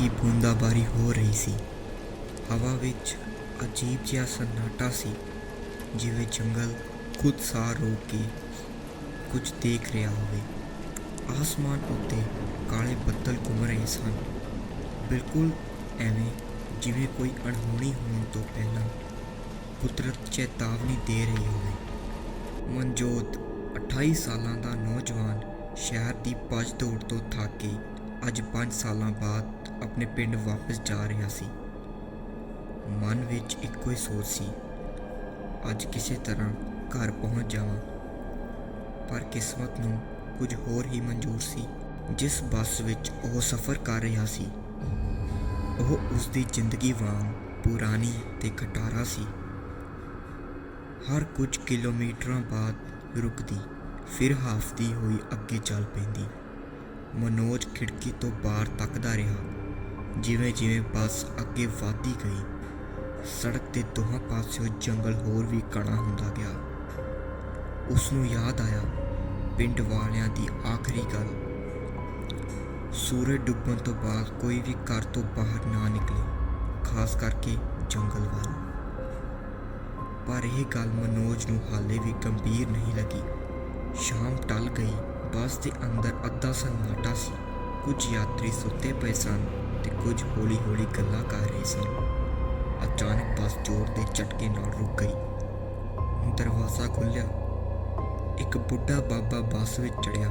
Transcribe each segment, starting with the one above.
ਹਲਕੀ ਬੂੰਦਾਬਾਰੀ ਹੋ ਰਹੀ ਸੀ। ਹਵਾ ਵਿੱਚ ਅਜੀਬ ਜਿਹਾ ਸન્ਨਾਟਾ ਸੀ, ਜਿਵੇਂ ਜੰਗਲ ਖੁਦ ਸਾਹ ਰੋਕ ਕੇ ਕੁਝ ਦੇਖ ਰਿਹਾ ਹੋਵੇ। ਆਸਮਾਨ ਉੱਤੇ ਕਾਲੇ ਬੱਦਲ ਘੁੰਮ ਰਹੇ ਸਨ। ਬਿਲਕੁਲ ਐਵੇਂ ਜਿਵੇਂ ਕੋਈ ਅਣਹੋਣੀ ਹੋਣ ਤੋਂ ਪਹਿਲਾਂ ਕੁਦਰਤ ਚੇਤਾਵਨੀ ਦੇ ਰਹੀ ਹੋਵੇ। ਮਨਜੋਤ 28 ਸਾਲਾਂ ਦਾ ਨੌਜਵਾਨ ਸ਼ਹਿਰ ਦੀ ਭੱਜ ਦੌੜ ਤੋਂ ਥੱਕ ਕੇ ਅੱਜ 5 ਸਾਲਾਂ ਬਾਅਦ ਆਪਣੇ ਪਿੰਡ ਵਾਪਸ ਜਾ ਰਿਹਾ ਸੀ। ਮਨ ਵਿੱਚ ਇੱਕੋ ਹੀ ਸੋਚ ਸੀ, ਅੱਜ ਕਿਸੇ ਤਰ੍ਹਾਂ ਘਰ ਪਹੁੰਚ ਜਾਵਾਂ। ਪਰ ਕਿਸਮਤ ਨੂੰ ਕੁਝ ਹੋਰ ਹੀ ਮਨਜ਼ੂਰ ਸੀ। ਜਿਸ ਬੱਸ ਵਿੱਚ ਉਹ ਸਫ਼ਰ ਕਰ ਰਿਹਾ ਸੀ, ਉਹ ਉਸ ਦੀ ਜ਼ਿੰਦਗੀ ਵਾਂਗ ਪੁਰਾਣੀ ਤੇ ਖਟਾਰਾ ਸੀ। ਹਰ ਕੁਝ ਕਿਲੋਮੀਟਰਾਂ ਬਾਅਦ ਰੁਕਦੀ, ਫਿਰ ਹਾਫਦੀ ਹੋਈ ਅੱਗੇ ਚੱਲ ਪੈਂਦੀ। ਮਨੋਜ ਖਿੜਕੀ ਤੋਂ ਬਾਹਰ ਤੱਕਦਾ ਰਿਹਾ। ਜਿਵੇਂ ਜਿਵੇਂ ਬੱਸ ਅੱਗੇ ਵਧਦੀ ਗਈ, ਸੜਕ ਦੇ ਦੋਹਾਂ ਪਾਸਿਓਂ ਜੰਗਲ ਹੋਰ ਵੀ ਘਣਾ ਹੁੰਦਾ ਗਿਆ। ਉਸ ਨੂੰ ਯਾਦ ਆਇਆ ਪਿੰਡ ਵਾਲਿਆਂ ਦੀ ਆਖਰੀ ਗੱਲ। ਸੂਰਜ ਡੁੱਬਣ ਤੋਂ ਬਾਅਦ ਕੋਈ ਵੀ ਘਰ ਤੋਂ ਬਾਹਰ ਨਾ ਨਿਕਲੇ, ਖਾਸ ਕਰਕੇ ਜੰਗਲ ਵੱਲ। ਪਰ ਇਹ ਗੱਲ ਮਨੋਜ ਨੂੰ ਹਾਲੇ ਵੀ ਗੰਭੀਰ ਨਹੀਂ ਲੱਗੀ। ਸ਼ਾਮ ਟਲ ਗਈ, ਬੱਸ ਦੇ ਅੰਦਰ ਅੱਧਾ ਸਨਾਟਾ ਸੀ। ਕੁਝ ਯਾਤਰੀ ਸੁੱਤੇ ਪਏ ਸਨ। ਤੇ ਕੁਝ ਹੌਲੀ-ਹੌਲੀ ਗੱਲਾਂ ਕਰ ਰਹੇ ਸਨ ਅਚਾਨਕ ਬੱਸ ਜ਼ੋਰ ਦੇ ਝਟਕੇ ਨਾਲ ਰੁਕ ਗਈ। ਦਰਵਾਜ਼ਾ ਖੁੱਲਿਆ ਇੱਕ ਬੁੱਢਾ ਬਾਬਾ ਬੱਸ ਵਿੱਚ ਚੜਿਆ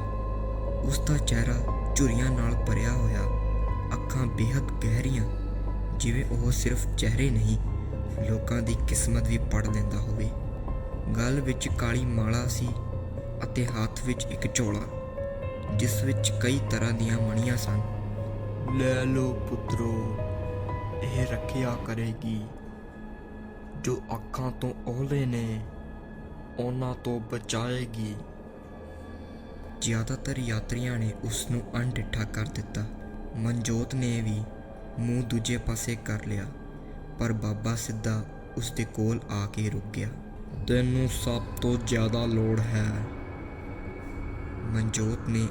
ਉਸ ਦਾ ਚਿਹਰਾ ਝੁਰੀਆਂ ਨਾਲ ਭਰਿਆ ਹੋਇਆ। ਅੱਖਾਂ ਬੇਹੱਦ ਗਹਿਰੀਆਂ, ਜਿਵੇਂ ਉਹ ਸਿਰਫ ਚਿਹਰੇ ਨਹੀਂ, ਲੋਕਾਂ ਦੀ ਕਿਸਮਤ ਵੀ ਪੜ ਲੈਂਦਾ ਹੋਵੇ। ਗਲ ਵਿੱਚ ਕਾਲੀ ਮਾਲਾ ਸੀ ਅਤੇ ਹੱਥ ਵਿੱਚ ਇੱਕ ਝੋਲਾ, ਜਿਸ ਵਿੱਚ ਕਈ ਤਰ੍ਹਾਂ ਦੀਆਂ ਮਣੀਆਂ ਸਨ। ਲੈ ਲੋ ਪੁੱਤਰੋ, ਇਹ ਰੱਖਿਆ ਕਰੇਗੀ। ਜੋ ਅੱਖਾਂ ਤੋਂ ਓਹਲੇ ਨੇ, ਉਹਨਾਂ ਤੋਂ ਬਚਾਏਗੀ। ਜ਼ਿਆਦਾਤਰ ਯਾਤਰੀਆਂ ਨੇ ਉਸ ਨੂੰ ਅਣਡਿੱਠਾ ਕਰ ਦਿੱਤਾ। ਮਨਜੋਤ ਨੇ ਵੀ ਮੂੰਹ ਦੂਜੇ ਪਾਸੇ ਕਰ ਲਿਆ, ਪਰ ਬਾਬਾ ਸਿੱਧਾ ਉਸ ਦੇ ਕੋਲ ਆ ਕੇ ਰੁਕ ਗਿਆ। ਤੈਨੂੰ ਸਭ ਤੋਂ ਜ਼ਿਆਦਾ ਲੋੜ ਹੈ, ਮਨਜੋਤ ਨੇ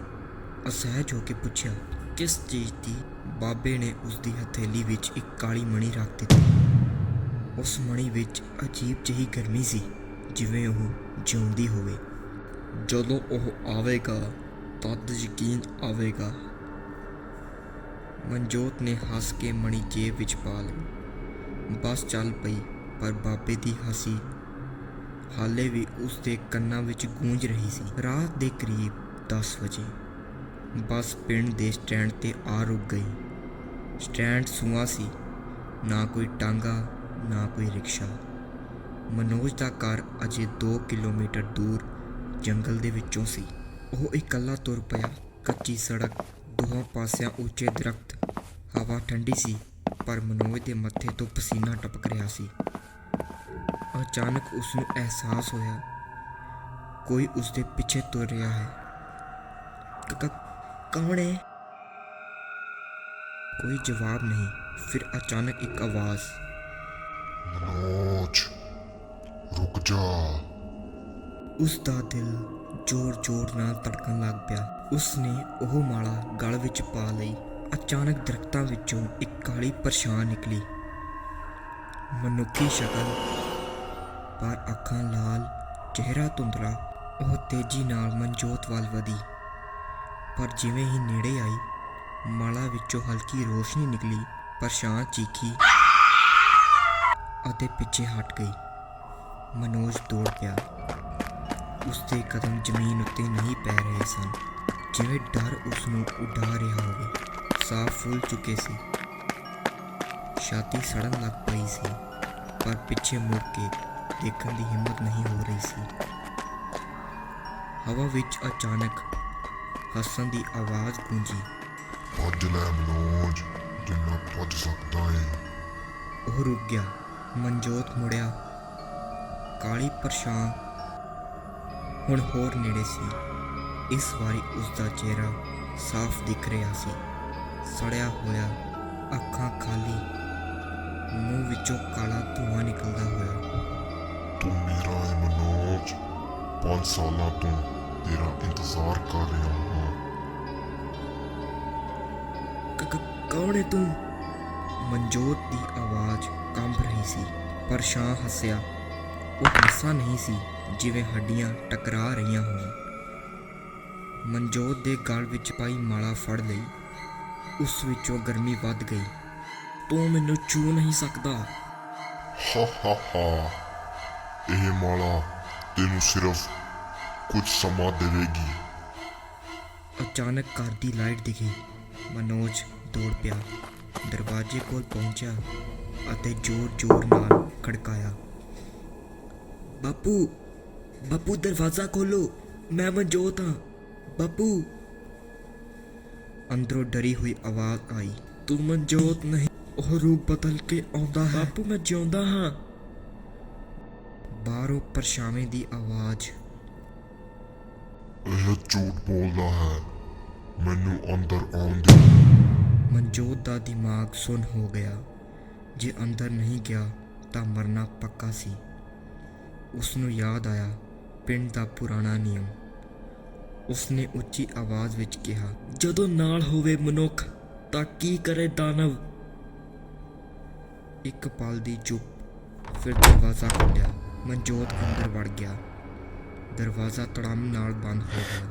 ਅਸਹਿਜ ਹੋ ਕੇ ਪੁੱਛਿਆ, ਕਿਸ ਚੀਜ਼ ਦੀ? ਬਾਬੇ ਨੇ ਉਸ ਦੀ ਹਥੇਲੀ ਵਿੱਚ ਇੱਕ ਕਾਲੀ ਮਣੀ ਰੱਖ ਦਿੱਤੀ। ਉਸ ਮਣੀ ਵਿੱਚ ਅਜੀਬ ਜਿਹੀ ਗਰਮੀ ਸੀ, ਜਿਵੇਂ ਉਹ ਜਿਉਂਦੀ ਹੋਵੇ। ਜਦੋਂ ਉਹ ਆਵੇਗਾ, ਤਦ ਯਕੀਨ ਆਵੇਗਾ। ਮਨਜੋਤ ਨੇ ਹੱਸ ਕੇ ਮਣੀ ਜੇਬ ਵਿੱਚ ਪਾ ਲਈ। ਬੱਸ ਚੱਲ ਪਈ, ਪਰ ਬਾਬੇ ਦੀ ਹਸੀ ਹਾਲੇ ਵੀ ਉਸ ਦੇ ਕੰਨਾਂ ਵਿੱਚ ਗੂੰਜ ਰਹੀ ਸੀ। ਰਾਤ ਦੇ ਕਰੀਬ 10 ਵਜੇ। ਬੱਸ ਪਿੰਡ ਦੇ ਸਟੈਂਡ ਤੇ ਆ ਰੁਕ ਗਈ। ਸਟੈਂਡ ਸੂਆ ਸੀ, ਨਾ ਕੋਈ ਟਾਂਗਾ, ਨਾ ਕੋਈ ਰਿਕਸ਼ਾ। ਮਨੋਜ ਦਾ ਘਰ ਅਜੇ 2 ਕਿਲੋਮੀਟਰ ਦੂਰ ਜੰਗਲ ਦੇ ਵਿੱਚੋਂ ਸੀ। ਉਹ ਇਕੱਲਾ ਤੁਰ ਪਿਆ, ਕੱਚੀ ਸੜਕ, ਦੋਹਾਂ ਪਾਸਿਆਂ ਉੱਚੇ ਦਰਖਤ। ਹਵਾ ਠੰਡੀ ਸੀ, ਪਰ ਮਨੋਜ ਦੇ ਮੱਥੇ ਤੋਂ ਪਸੀਨਾ ਟਪਕ ਰਿਹਾ ਸੀ। ਅਚਾਨਕ ਉਸ ਨੂੰ ਅਹਿਸਾਸ ਹੋਇਆ, ਕੋਈ ਉਸ ਦੇ ਪਿੱਛੇ ਤੁਰ ਰਿਹਾ ਹੈ। ਕੌਣ ਹੈ ਕੋਈ ਜਵਾਬ ਨਹੀਂ ਫਿਰ ਅਚਾਨਕ ਇੱਕ ਆਵਾਜ਼ ਮਨੋਜ ਰੁਕ ਜਾ ਉਸ ਦਾ ਦਿਲ ਜ਼ੋਰ-ਜ਼ੋਰ ਨਾਲ ਧੜਕਣ ਲੱਗ ਪਿਆ ਉਸ ਨੇ ਉਹ ਮਾਲਾ ਗਲ ਵਿੱਚ ਪਾ ਲਈ ਅਚਾਨਕ ਦਰਖਤਾਂ ਵਿੱਚੋਂ ਇੱਕ ਕਾਲੀ ਪਰਛਾਣ ਨਿਕਲੀ ਮਨੁੱਖੀ ਸ਼ਕਲ ਪਰ ਅੱਖਾਂ ਲਾਲ ਚਿਹਰਾ ਧੁੰਦਲਾ ਉਹ ਤੇਜ਼ੀ ਨਾਲ ਮਨਜੋਤ ਵੱਲ ਵਧੀ ਪਰ ਜਿਵੇਂ ਹੀ ਨੇੜੇ ਆਈ, ਮਾਲਾ ਵਿੱਚੋਂ ਹਲਕੀ ਰੋਸ਼ਨੀ ਨਿਕਲੀ ਪਰਛਾਣ ਚੀਖੀ ਅਤੇ ਪਿੱਛੇ ਹਟ ਗਈ। ਮਨੋਜ ਦੌੜ ਗਿਆ। ਉਸਦੇ ਕਦਮ ਜ਼ਮੀਨ ਉੱਤੇ ਨਹੀਂ ਪੈ ਰਹੇ ਸਨ। ਜਿਵੇਂ ਡਰ ਉਸ ਨੂੰ ਉਡਾ ਰਿਹਾ ਹੋਵੇ ਸਾਹ ਫੁੱਲ ਚੁੱਕੇ ਸੀ। ਛਾਤੀ ਸੜਨ ਲੱਗ ਪਈ ਸੀ, ਪਰ ਪਿੱਛੇ ਮੁੜ ਕੇ ਦੇਖਣ ਦੀ ਹਿੰਮਤ ਨਹੀਂ ਹੋ ਰਹੀ ਸੀ। ਹਵਾ ਵਿੱਚ ਅਚਾਨਕ ਹੱਸਣ ਦੀ ਆਵਾਜ਼ ਗੂੰਜੀ। ਭੱਜ ਲੈ ਮਨੋਜ ਜਿੰਨਾ ਭੱਜ ਸਕਦਾ ਏ। ਉਹ ਰੁਕ ਗਿਆ। ਮਨਜੋਤ ਮੁੜਿਆ। ਕਾਲੀ ਪਰਛਾਣ ਹੁਣ ਹੋਰ ਨੇੜੇ ਸੀ। ਇਸ ਵਾਰੀ ਉਸ ਦਾ ਚਿਹਰਾ ਸਾਫ਼ ਦਿਖ ਰਿਹਾ ਸੀ। ਸੜਿਆ ਹੋਇਆ ਅੱਖਾਂ ਖਾਲੀ। ਮੂੰਹ ਵਿੱਚੋਂ ਕਾਲਾ ਧੂਆਂ ਨਿਕਲਦਾ ਹੋਇਆ। ਤੂੰ ਮੇਰਾ ਮਨੋਜ। ਪੰਜ ਸਾਲਾਂ ਤੋਂ ਤੇਰਾ ਇੰਤਜ਼ਾਰ ਕਰ ਰਿਹਾ। ਹਾਂ ਕੌਣ ਹੈ ਤੂੰ? ਮਨਜੋਤ ਦੀ ਆਵਾਜ਼ ਕੰਬ ਰਹੀ ਸੀ ਪਰ ਸ਼ਾਂ ਹੱਸਿਆ। ਉਹ ਹਾਸਾ ਨਹੀਂ ਸੀ ਜਿਵੇਂ ਹੱਡੀਆਂ ਟਕਰਾ ਰਹੀਆਂ ਹੋਣ। ਮਨਜੋਤ ਦੇ ਗਲ ਵਿੱਚ ਪਾਈ ਮਾਲਾ ਫੜ ਲਈ। ਉਸ ਵਿੱਚੋਂ ਗਰਮੀ ਵੱਧ ਗਈ। ਤੂੰ ਮੈਨੂੰ ਛੂ ਨਹੀਂ ਸਕਦਾ। ਹਾ ਹਾ ਹਾ। ਇਹ ਮਾਲਾ ਤੈਨੂੰ ਸਿਰਫ ਕੁਝ ਸਮਾਂ ਦੇਵੇਗੀ। ਅਚਾਨਕ ਘਰ ਦੀ ਲਾਈਟ ਦਿਖੀ। ਮਨੋਜ ਦੌੜ ਪਿਆ। ਦਰਵਾਜ਼ੇ ਕੋਲ ਪਹੁੰਚਿਆ ਅਤੇ ਜ਼ੋਰ-ਜ਼ੋਰ ਨਾਲ ਖੜਕਾਇਆ। ਬਾਪੂ ਬਾਪੂ ਦਰਵਾਜ਼ਾ ਖੋਲੋ ਮੈਂ ਮਨਜੋਤ ਹਾਂ ਬਾਪੂ! ਅੰਦਰੋਂ ਡਰੀ ਹੋਈ ਆਵਾਜ਼ ਆਈ ਤੂੰ ਮਨਜੋਤ ਨਹੀਂ ਉਹ ਰੂਪ ਬਦਲ ਕੇ ਆਉਂਦਾ ਹੈ। ਬਾਪੂ ਮੈਂ ਜਿਉਂਦਾ ਹਾਂ। ਬਾਹਰੋਂ ਪਰਛਾਵੇਂ ਦੀ ਆਵਾਜ਼ ਇਹ ਝੂਠ ਬੋਲਦਾ ਹੈ ਮੈਨੂੰ ਅੰਦਰ ਆਉਣ ਦੇ ਮਨਜੋਤ ਦਾ ਦਿਮਾਗ ਸੁੰਨ ਹੋ ਗਿਆ। ਜੇ ਅੰਦਰ ਨਹੀਂ ਗਿਆ ਤਾਂ ਮਰਨਾ ਪੱਕਾ ਸੀ। ਉਸ ਨੂੰ ਯਾਦ ਆਇਆ ਪਿੰਡ ਦਾ ਪੁਰਾਣਾ ਨਿਯਮ। ਉਸਨੇ ਉੱਚੀ ਆਵਾਜ਼ ਵਿੱਚ ਕਿਹਾ, ਜਦੋਂ ਨਾਲ ਹੋਵੇ ਮਨੁੱਖ, ਤਾਂ ਕੀ ਕਰੇ ਦਾਨਵ? ਇੱਕ ਪਲ ਦੀ ਚੁੱਪ, ਫਿਰ ਦਰਵਾਜ਼ਾ ਖੁੱਲਿਆ ਮਨਜੋਤ ਅੰਦਰ ਵੜ ਗਿਆ। ਦਰਵਾਜ਼ਾ ਤੜਮ ਨਾਲ ਬੰਦ ਹੋ ਗਿਆ।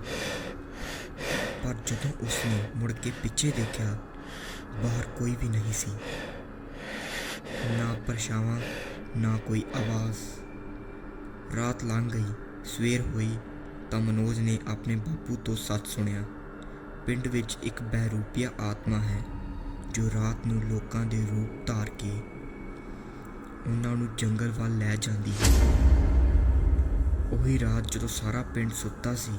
ਪਰ ਜਦੋਂ ਉਸਨੇ ਮੁੜ ਕੇ ਪਿੱਛੇ ਦੇਖਿਆ ਬਾਹਰ ਕੋਈ ਵੀ ਨਹੀਂ ਸੀ। ਨਾ ਪਰਛਾਵਾਂ, ਨਾ ਕੋਈ ਆਵਾਜ਼। ਰਾਤ ਲੰਘ ਗਈ। ਸਵੇਰ ਹੋਈ ਤਾਂ ਮਨੋਜ ਨੇ ਆਪਣੇ ਬਾਪੂ ਤੋਂ ਸੱਚ ਸੁਣਿਆ। ਪਿੰਡ ਵਿੱਚ ਇੱਕ ਬਹਿਰੂਪੀਆ ਆਤਮਾ ਹੈ, ਜੋ ਰਾਤ ਨੂੰ ਲੋਕਾਂ ਦੇ ਰੂਪ ਧਾਰ ਕੇ ਉਹਨਾਂ ਨੂੰ ਜੰਗਲ ਵੱਲ ਲੈ ਜਾਂਦੀ ਹੈ। ਉਹੀ ਰਾਤ ਜਦੋਂ ਸਾਰਾ ਪਿੰਡ ਸੁੱਤਾ ਸੀ,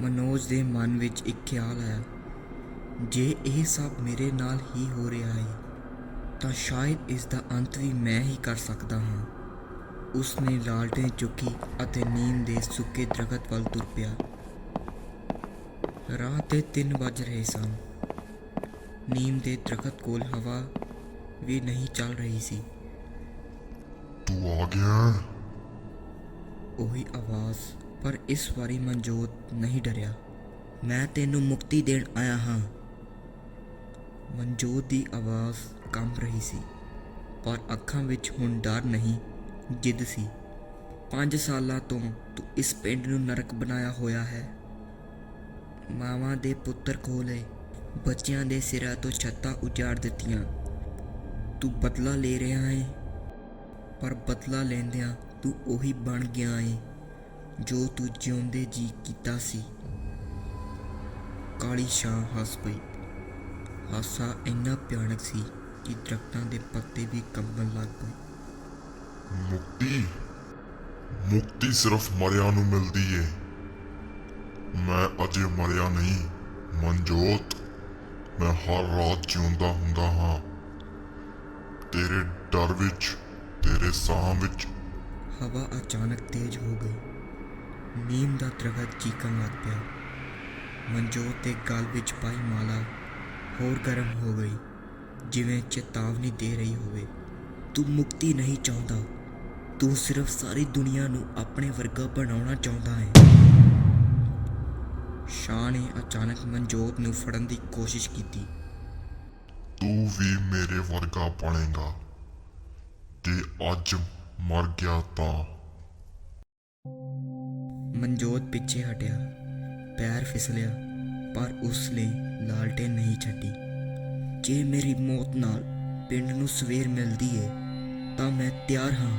ਮਨੋਜ ਦੇ ਮਨ ਵਿੱਚ ਇੱਕ ਖਿਆਲ ਆਇਆ। ਜੇ ਇਹ ਸਭ ਮੇਰੇ ਨਾਲ ਹੀ ਹੋ ਰਿਹਾ ਹੈ ਤਾਂ ਸ਼ਾਇਦ ਇਸ ਦਾ ਅੰਤ ਵੀ ਮੈਂ ਹੀ ਕਰ ਸਕਦਾ ਹਾਂ। ਉਸ ਨੇ ਲਾਲਟੇਨ ਚੁੱਕੀ ਅਤੇ ਨੀਮ ਦੇ ਸੁੱਕੇ ਦਰਖਤ ਵੱਲ ਤੁਰ ਪਿਆ। ਰਾਤ ਦੇ 3 ਵੱਜ ਰਹੇ ਸਨ। ਨੀਮ ਦੇ ਦਰਖਤ ਕੋਲ ਹਵਾ ਵੀ ਨਹੀਂ ਚੱਲ ਰਹੀ ਸੀ। ਤੂੰ ਆ ਗਿਆ ਉਹੀ ਆਵਾਜ਼ ਪਰ ਇਸ ਵਾਰੀ ਮਨਜੋਤ ਨਹੀਂ ਡਰਿਆ। ਮੈਂ ਤੈਨੂੰ ਮੁਕਤੀ ਦੇਣ ਆਇਆ ਹਾਂ। ਮਨਜੋਤ ਦੀ ਆਵਾਜ਼ ਕੰਬ ਰਹੀ ਸੀ, ਪਰ ਅੱਖਾਂ ਵਿੱਚ ਹੁਣ ਡਰ ਨਹੀਂ, ਜਿੱਦ ਸੀ। ਪੰਜ ਸਾਲਾਂ ਤੋਂ ਤੂੰ ਇਸ ਪਿੰਡ ਨੂੰ ਨਰਕ ਬਣਾਇਆ ਹੋਇਆ ਹੈ। ਮਾਵਾਂ ਦੇ ਪੁੱਤਰ ਖੋਲੇ ਬੱਚਿਆਂ ਦੇ ਸਿਰਾਂ ਤੋਂ ਛੱਤਾਂ ਉਜਾੜ ਦਿੱਤੀਆਂ। ਤੂੰ ਬਦਲਾ ਲੈ ਰਿਹਾ ਹੈ ਪਰ ਬਦਲਾ ਲੈਂਦਿਆਂ ਤੂੰ ਉਹੀ ਬਣ ਗਿਆ ਏ, ਜੋ ਤੂੰ ਜਿਉਂਦੇ ਜੀ ਕੀਤਾ ਸੀ। ਕਾਲੀ ਸ਼ਾਂ ਹੱਸ ਪਈ। ਹਾਸਾ ਇੰਨਾ ਭਿਆਨਕ ਸੀ ਕਿ ਦਰਖਤਾਂ ਦੇ ਪੱਤੇ ਵੀ ਕੰਬਣ ਲੱਗ ਪਏ। ਮੁਕਤੀ? ਮੁਕਤੀ ਸਿਰਫ ਮਰਿਆ ਨੂੰ ਮਿਲਦੀ ਏ। ਮੈਂ ਅਜੇ ਮਰਿਆ ਨਹੀਂ ਮਨਜੋਤ। ਮੈਂ ਹਰ ਰਾਤ ਜਿਉਂਦਾ ਹੁੰਦਾ ਹਾਂ। ਤੇਰੇ ਡਰ ਵਿੱਚ ਤੇਰੇ ਸਾਹ ਵਿੱਚ। ਹਵਾ ਅਚਾਨਕ ਤੇਜ਼ ਹੋ ਗਈ। ਨੀਮ ਦਾ ਦਰਖਤ ਚੀਕਣ ਲੱਗ ਪਿਆ। ਮਨਜੋਤ ਦੇ ਗਲ ਵਿੱਚ ਪਾਈ ਮਾਲਾ ਹੋਰ ਗਰਮ ਹੋ ਗਈ। ਜਿਵੇਂ ਚੇਤਾਵਨੀ ਦੇ ਰਹੀ ਹੋਵੇ। ਤੂੰ ਮੁਕਤੀ ਨਹੀਂ ਚਾਹੁੰਦਾ। ਤੂੰ ਸਿਰਫ ਸਾਰੀ ਦੁਨੀਆ ਨੂੰ ਆਪਣੇ ਵਰਗਾ ਬਣਾਉਣਾ ਚਾਹੁੰਦਾ ਹੈ। ਸ਼ਾਹ ਨੇ ਅਚਾਨਕ ਮਨਜੋਤ ਨੂੰ ਫੜਨ ਦੀ ਕੋਸ਼ਿਸ਼ ਕੀਤੀ। ਤੂੰ ਵੀ ਮੇਰੇ ਵਰਗਾ ਬਣੇਗਾ। ਜੇ ਅੱਜ ਮਰ ਗਿਆ ਤਾਂ। ਮਨਜੋਤ ਪਿੱਛੇ ਹਟਿਆ। ਪੈਰ ਫਿਸਲਿਆ। ਪਰ ਉਸ ਨੇ ਲਾਲਟੇ ਨਹੀਂ ਛੱਡੀ। ਜੇ ਮੇਰੀ ਮੌਤ ਨਾਲ ਪਿੰਡ ਨੂੰ ਸਵੇਰ ਮਿਲਦੀ ਏ, ਤਾਂ ਮੈਂ ਤਿਆਰ ਹਾਂ।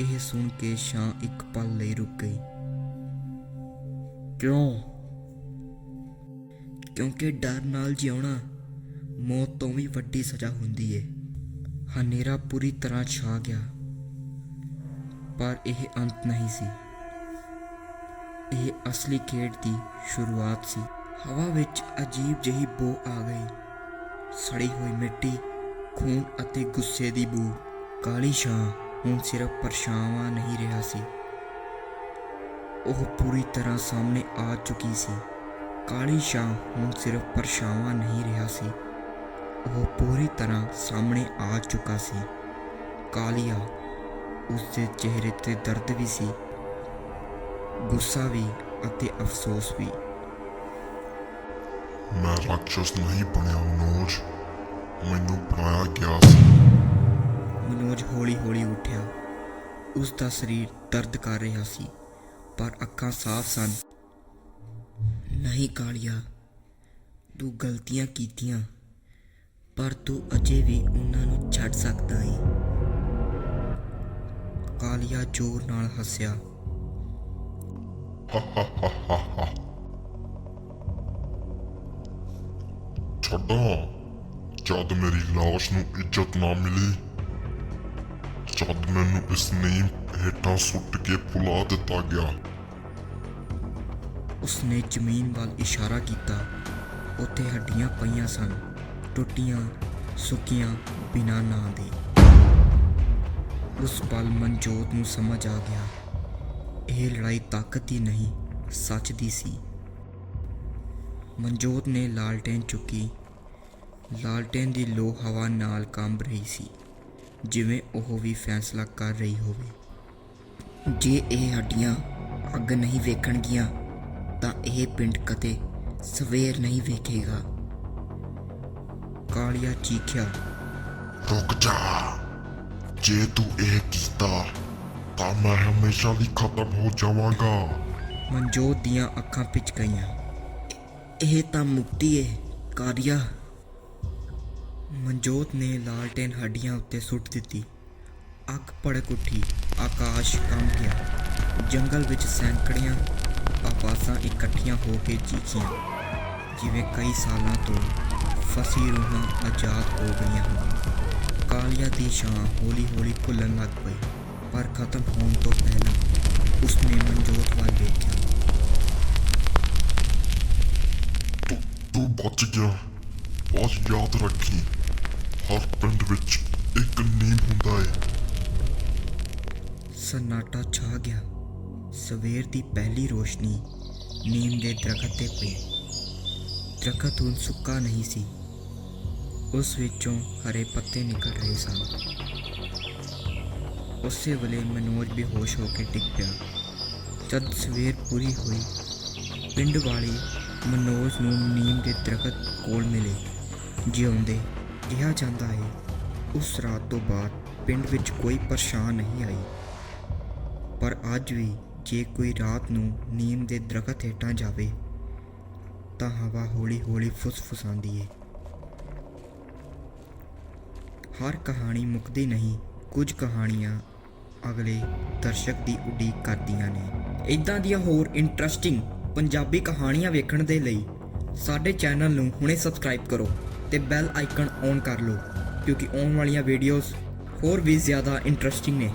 ਇਹ ਸੁਣ ਕੇ ਸ਼ਾਂ ਇੱਕ ਪਲ ਲਈ ਰੁਕ ਗਈ। ਕਿਉਂ? ਕਿਉਂਕਿ ਡਰ ਨਾਲ ਜਿਉਣਾ ਮੌਤ ਤੋਂ ਵੀ ਵੱਡੀ ਸਜ਼ਾ ਹੁੰਦੀ ਏ। ਹਨੇਰਾ ਪੂਰੀ ਤਰ੍ਹਾਂ ਛਾ ਗਿਆ। ਪਰ ਇਹ ਅੰਤ ਨਹੀਂ ਸੀ। ਇਹ ਅਸਲੀ ਖੇਡ ਦੀ ਸ਼ੁਰੂਆਤ ਸੀ। ਹਵਾ ਵਿੱਚ ਅਜੀਬ ਜਿਹੀ ਬੋ ਆ ਗਈ। ਸੜੀ ਹੋਈ ਮਿੱਟੀ, ਖੂਨ ਅਤੇ ਗੁੱਸੇ ਦੀ ਬੂ। ਕਾਲੀ ਛਾਂ ਹੁਣ ਸਿਰਫ ਪਰਛਾਵਾਂ ਨਹੀਂ ਰਿਹਾ ਸੀ। ਉਹ ਪੂਰੀ ਤਰ੍ਹਾਂ ਸਾਹਮਣੇ ਆ ਚੁੱਕੀ ਸੀ। ਕਾਲੀ ਛਾਂ ਹੁਣ ਸਿਰਫ ਪਰਛਾਵਾਂ ਨਹੀਂ ਰਿਹਾ ਸੀ। ਉਹ ਪੂਰੀ ਤਰ੍ਹਾਂ ਸਾਹਮਣੇ ਆ ਚੁੱਕਾ ਸੀ। ਕਾਲੀਆ ਉਸ ਦੇ ਚਿਹਰੇ ਤੇ ਦਰਦ ਵੀ ਸੀ। ਗੁੱਸਾ ਵੀ ਅਤੇ ਅਫਸੋਸ ਵੀ। ਮੈਂ ਰਾਖਸ਼ ਨਹੀਂ ਬਣਿਆ ਮਨੋਜ। ਮੈਨੂੰ ਬਣਾਇਆ ਗਿਆ ਸੀ। ਮਨੋਜ ਹੌਲੀ-ਹੌਲੀ ਉੱਠਿਆ। ਉਸ ਦਾ ਸਰੀਰ ਦਰਦ ਕਰ ਰਿਹਾ ਸੀ ਪਰ ਅੱਖਾਂ ਸਾਫ਼ ਸਨ। ਨਹੀਂ ਕਾਲੀਆ ਤੂੰ ਗਲਤੀਆਂ ਕੀਤੀਆਂ ਪਰ ਤੂੰ ਅਜੇ ਵੀ ਉਹਨਾਂ ਨੂੰ ਛੱਡ ਸਕਦਾ ਹੈ ਕਾਲੀਆ ਜ਼ੋਰ ਨਾਲ ਹੱਸਿਆ। ਛੱਡਾਂ। ਜਦ ਮੇਰੀ ਲਾਸ਼ ਨੂੰ ਇੱਜ਼ਤ ਨਾ ਮਿਲੀ, ਜਦ ਮੈਨੂੰ ਇਸ ਨੀਮ ਹੇਠਾਂ ਸੁੱਟ ਕੇ ਭੁਲਾ ਦਿੱਤਾ ਗਿਆ। ਉਸਨੇ ਜ਼ਮੀਨ ਵੱਲ ਇਸ਼ਾਰਾ ਕੀਤਾ। ਉੱਥੇ ਹੱਡੀਆਂ ਪਈਆਂ ਸਨ, ਟੁੱਟੀਆਂ, ਸੁੱਕੀਆਂ, ਬਿਨਾਂ ਨਾਂ ਦੇ। ਉਸ ਪਲ ਮਨਜੋਤ ਨੂੰ ਸਮਝ ਆ ਗਿਆ। ਇਹ ਲੜਾਈ ਤਾਕਤ ਦੀ ਨਹੀਂ, ਸੱਚ ਦੀ ਸੀ। ਮਨਜੋਤ ਨੇ ਲਾਲਟੇਨ ਚੁੱਕੀ। ਲਾਲਟੇਨ ਦੀ ਲੋ ਹਵਾ ਨਾਲ ਕੰਬ ਰਹੀ ਸੀ, ਜਿਵੇਂ ਉਹ ਵੀ ਫੈਸਲਾ ਕਰ ਰਹੀ ਹੋਵੇ। ਜੇ ਇਹ ਹੱਡੀਆਂ ਅੱਗ ਨਹੀਂ ਵੇਖਣਗੀਆਂ, ਤਾਂ ਇਹ ਪਿੰਡ ਕਦੇ ਸਵੇਰ ਨਹੀਂ ਵੇਖੇਗਾ। ਕਾਲੀਆ ਚੀਖਿਆ, ਰੁਕ ਜਾ। ਜੇ ਤੂੰ ਇਹ ਕੀਤਾ ਤਾਂ ਮੈਂ ਹਮੇਸ਼ਾ ਲਈ ਖਤਮ ਹੋ ਜਾਵਾਂਗਾ। ਮਨਜੋਤ ਦੀਆਂ ਅੱਖਾਂ ਪਿਚ ਗਈਆਂ। ਇਹ ਤਾਂ ਮੁਕਤੀ ਏ ਕਾਲੀਆ ਮਨਜੋਤ ਨੇ ਲਾਲਟੇਨ ਹੱਡੀਆਂ ਉੱਤੇ ਸੁੱਟ ਦਿੱਤੀ। ਅੱਖ ਭੜਕ ਉੱਠੀ, ਆਕਾਸ਼ ਕੰਬ ਗਿਆ। ਜੰਗਲ ਵਿੱਚ ਸੈਂਕੜਿਆਂ ਆਵਾਜ਼ਾਂ ਇਕੱਠੀਆਂ ਹੋ ਕੇ ਚੀਖੀਆਂ। ਜਿਵੇਂ ਕਈ ਸਾਲਾਂ ਤੋਂ ਫਸੀ ਰੂਹਾਂ ਆਜ਼ਾਦ ਹੋ ਗਈਆਂ ਹਨ ਕਾਲੀਆ ਦੀ ਛਾਂ ਹੌਲੀ-ਹੌਲੀ ਭੁੱਲਣ ਲੱਗ ਪਈ। ਪਰ ਖਤਮ ਹੋਣ ਤੋਂ ਪਹਿਲਾਂ ਉਸਨੇ ਮਨਜੋਤ ਵੱਲ ਦੇਖਿਆ। ਤੂੰ ਬਚ ਗਿਆ। ਬਹੁਤ ਯਾਦ ਰੱਖੀ। ਹਰ ਪਿੰਡ ਵਿੱਚ ਇੱਕ ਨੀਮ ਹੁੰਦਾ ਹੈ ਸਨਾਟਾ ਛਾ ਗਿਆ। ਸਵੇਰ ਦੀ ਪਹਿਲੀ ਰੋਸ਼ਨੀ ਨੀਮ ਦੇ ਦਰਖਤ ਤੇ ਪਈ। ਦਰਖਤ ਹੁਣ ਸੁੱਕਾ ਨਹੀਂ ਸੀ। ਉਸ ਵਿੱਚੋਂ ਹਰੇ ਪੱਤੇ ਨਿਕਲ ਰਹੇ ਸਨ। ਉਸੇ ਵੇਲੇ ਮਨੋਜ ਬੇਹੋਸ਼ ਹੋ ਕੇ ਡਿੱਗ ਪਿਆ। ਜਦ ਸਵੇਰ ਪੂਰੀ ਹੋਈ, ਪਿੰਡ ਵਾਲੇ ਮਨੋਜ ਨੂੰ ਨੀਮ ਦੇ ਦਰਖਤ ਕੋਲ ਮਿਲੇ। ਜਿਉਂਦੇ ਕਿਹਾ ਜਾਂਦਾ ਹੈ, ਉਸ ਰਾਤ ਤੋਂ ਬਾਅਦ ਪਿੰਡ ਵਿੱਚ ਕੋਈ ਪਰੇਸ਼ਾਨ ਨਹੀਂ ਆਈ। ਪਰ ਅੱਜ ਵੀ ਜੇ ਕੋਈ ਰਾਤ ਨੂੰ ਨੀਮ ਦੇ ਦਰਖਤ ਹੇਠਾਂ ਜਾਵੇ, ਤਾਂ ਹਵਾ ਹੌਲੀ-ਹੌਲੀ ਫੁਸਫੁਸਾਉਂਦੀ ਏ। ਹਰ ਕਹਾਣੀ ਮੁੱਕਦੀ ਨਹੀਂ। ਕੁਝ ਕਹਾਣੀਆਂ ਅਗਲੇ ਦਰਸ਼ਕ ਦੀ ਉਡੀਕ ਕਰਦੀਆਂ ਨੇ। ਇਦਾਂ ਦੀਆਂ ਹੋਰ ਇੰਟਰਸਟਿੰਗ ਪੰਜਾਬੀ ਕਹਾਣੀਆਂ ਵੇਖਣ ਦੇ ਲਈ ਸਾਡੇ ਚੈਨਲ ਨੂੰ ਹੁਣੇ ਸਬਸਕ੍ਰਾਈਬ ਕਰੋ ਤੇ ਬੈਲ ਆਈਕਨ ਔਨ ਕਰ ਲਓ, ਕਿਉਂਕਿ ਆਉਣ ਵਾਲੀਆਂ ਵੀਡੀਓਜ਼ ਹੋਰ ਵੀ ਜ਼ਿਆਦਾ ਇੰਟਰਸਟਿੰਗ ਨੇ।